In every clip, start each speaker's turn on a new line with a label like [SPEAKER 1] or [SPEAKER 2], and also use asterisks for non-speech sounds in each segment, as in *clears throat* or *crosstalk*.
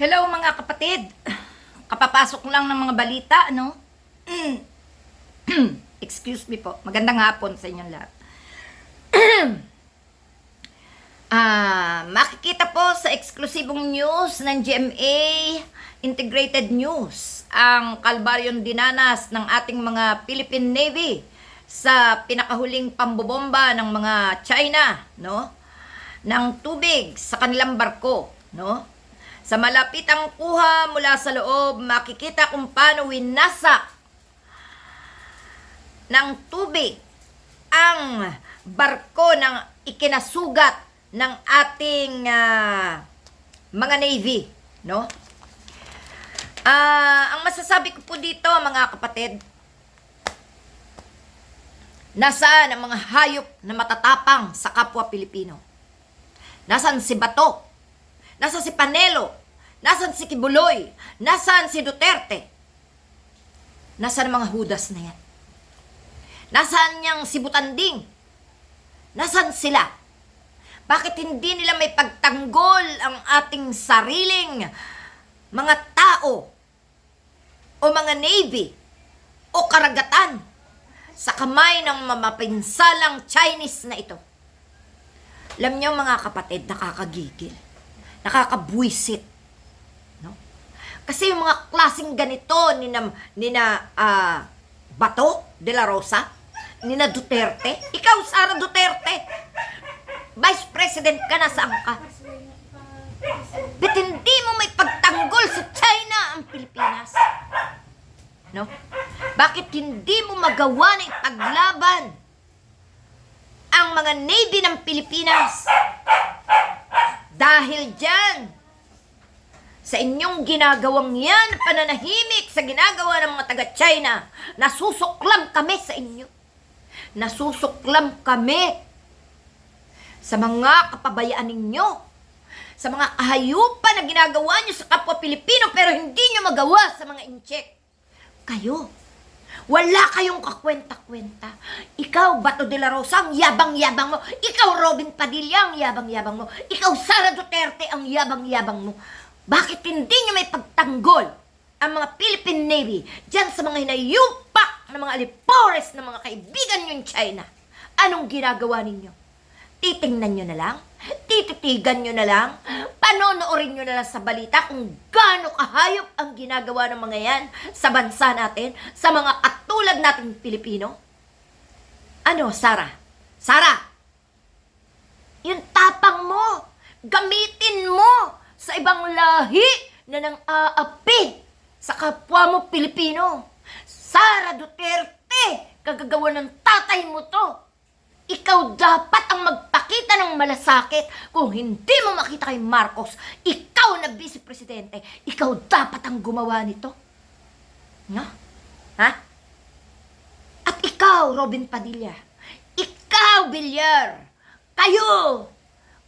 [SPEAKER 1] Hello mga kapatid. Kapapasok lang ng mga balita, ano? *clears throat* Excuse me po. Magandang hapon sa inyong lahat. *clears throat* Ah, makikita po sa eksklusibong news ng GMA Integrated News ang kalbaryong dinanas ng ating mga Philippine Navy sa pinakahuling pambobomba ng mga China, no? ng tubig sa kanilang barko, no? Sa malapitang kuha mula sa loob, makikita kung paano winasa ng tubig ang barko ng ikinasugat ng ating ah, mga navy, no? Ah, ang masasabi ko po dito, mga kapatid, nasaan ang mga hayop na matatapang sa kapwa Pilipino? Nasaan si Bato? Nasaan si Panelo? Nasaan si Kibuloy? Nasaan si Duterte? Nasaan mga hudas na yan? Nasaan niyang si Butanding? Nasaan sila? Bakit hindi nila may pagtanggol ang ating sariling mga tao o mga navy o karagatan sa kamay ng mamapinsalang Chinese na ito? Alam niyo mga kapatid, nakakagigil. Nakakabwisit. No? Kasi yung mga klaseng ganito ni na, ni na ah, Bato de la Rosa, ni na Duterte, ikaw Sara Duterte, Vice President ka na saan ka? Ba't hindi mo may pagtanggol sa China ang Pilipinas? No? Bakit hindi mo magawa na ipaglaban ang mga Navy ng Pilipinas? Dahil dyan, sa inyong ginagawang yan, pananahimik sa ginagawa ng mga taga-China, nasusuklam kami sa inyo. Nasusuklam kami sa mga kapabayaan ninyo, sa mga kahayupan na ginagawa nyo sa kapwa Pilipino pero hindi nyo magawa sa mga incheck. Kayo, wala kayong kakwenta-kwenta. Ikaw, Bato de la Rosa, ang yabang-yabang mo. Ikaw, Robin Padilla, ang yabang-yabang mo. Ikaw, Sara Duterte, ang yabang-yabang mo. Bakit hindi nyo may pagtanggol ang mga Philippine Navy dyan sa mga hinayupak ng mga alipores ng mga kaibigan in China? Anong ginagawa ninyo? Titingnan nyo na lang? Tititigan nyo na lang? Panonoorin nyo na lang sa balita kung gaano kahayop ang ginagawa ng mga yan sa bansa natin, sa mga katulad nating Pilipino? Ano, Sara? Sara! Yung tapang mo, gamitin mo sa ibang lahi na nang aapi sa kapwa mo Pilipino. Sara Duterte, kagagawa ng tatay mo to. Ikaw dapat ang magpakita ng malasakit kung hindi mo makita kay Marcos. Ikaw na vice presidente. Ikaw dapat ang gumawa nito. No? Ha? At ikaw, Robin Padilla. Ikaw, Villar. Kayo.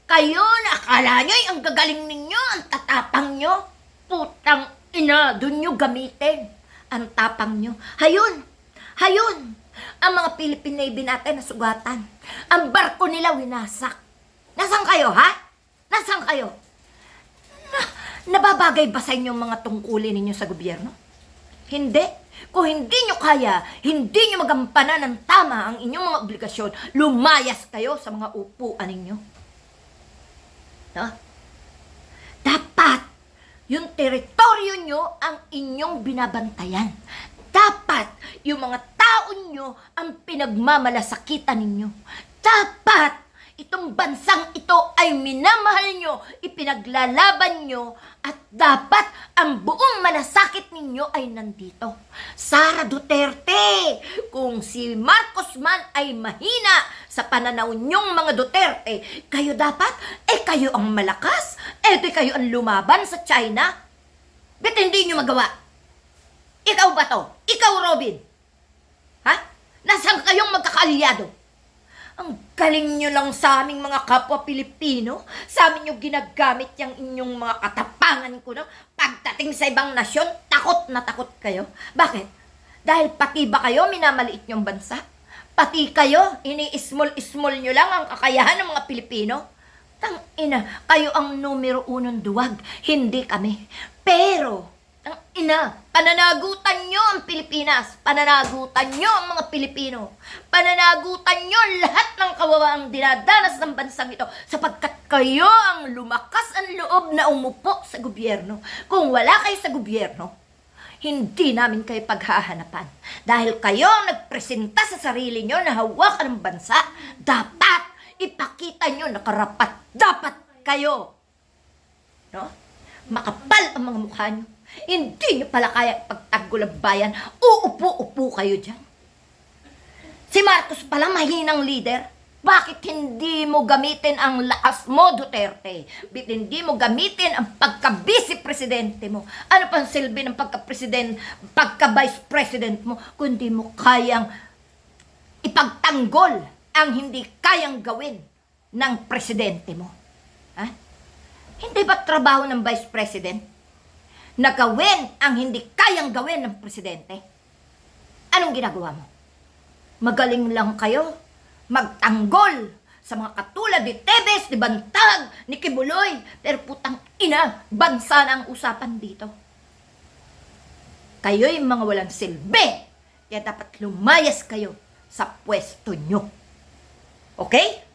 [SPEAKER 1] Kayo na akala nyo ang gagaling ninyo, ang tatapang nyo. Putang ina, dun nyo gamitin. Ang tapang nyo. Hayun. Hayun. Ang mga Philippine Navy natin nasugatan. Ang barko nila winasak. Nasaan kayo, ha? Nasaan kayo? Na, nababagay ba sa inyo ang mga tungkulin ninyo sa gobyerno? Hindi. Kung hindi nyo kaya, hindi nyo magampanan ng tama ang inyong mga obligasyon, lumayas kayo sa mga upuan ninyo. No? Dapat, yung teritoryo nyo ang inyong binabantayan. Dapat, yung mga tao nyo ang pinagmamalasakitan ninyo. Dapat, itong bansang ito ay minamahal nyo, ipinaglalaban nyo, at dapat ang buong malasakit ninyo ay nandito. Sara Duterte, kung si Marcos man ay mahina sa pananaw nyong mga Duterte, kayo dapat, eh kayo ang malakas, eh di kayo ang lumaban sa China. Ba't hindi nyo magawa? Ikaw ba to? Ikaw, Robin? Nasaan kayong magkakaalyado? Ang galing nyo lang sa aming mga kapwa Pilipino. Sa amin yung ginagamit yung inyong mga katapangan ko. No? Pagdating sa ibang nasyon, takot na takot kayo. Bakit? Dahil pati ba kayo minamaliit yung bansa? Pati kayo, ini-small-small nyo lang ang kakayahan ng mga Pilipino? Tang ina, kayo ang numero unong duwag, hindi kami. Pero, tang ina, pananagutan nyo ang Pilipinas. Pananagutan nyo ang mga Pilipino. Pananagutan nyo lahat ng kawawaang dinadanas ng bansang ito sapagkat kayo ang lumakas ang loob na umupo sa gobyerno. Kung wala kayo sa gobyerno, hindi namin kayo paghahanapan. Dahil kayo ang nagpresenta sa sarili nyo na hawakan ng bansa, dapat ipakita nyo na karapat dapat kayo. No? Makapal ang mga mukha nyo. Hindi nyo pala kaya pagtanggol ang bayan. Uupo-upo kayo dyan. Si Marcos pala mahinang leader. Bakit hindi mo gamitin ang lakas mo, Duterte? Bakit hindi mo gamitin ang pagka-vice presidente mo? Ano pang silbi ng pagka-president, pagka-vice president mo, kundi mo kayang ipagtanggol ang hindi kayang gawin ng presidente mo? Ha? Hindi ba trabaho ng vice president na gawin ang hindi kayang gawin ng presidente? Anong ginagawa mo? Magaling lang kayo magtanggol sa mga katulad ni Tebes, ni Bantag, ni Kibuloy. Pero putang ina, bansa na ang usapan dito. Kayo'y mga walang silbi. Kaya dapat lumayas kayo sa pwesto nyo. Okay?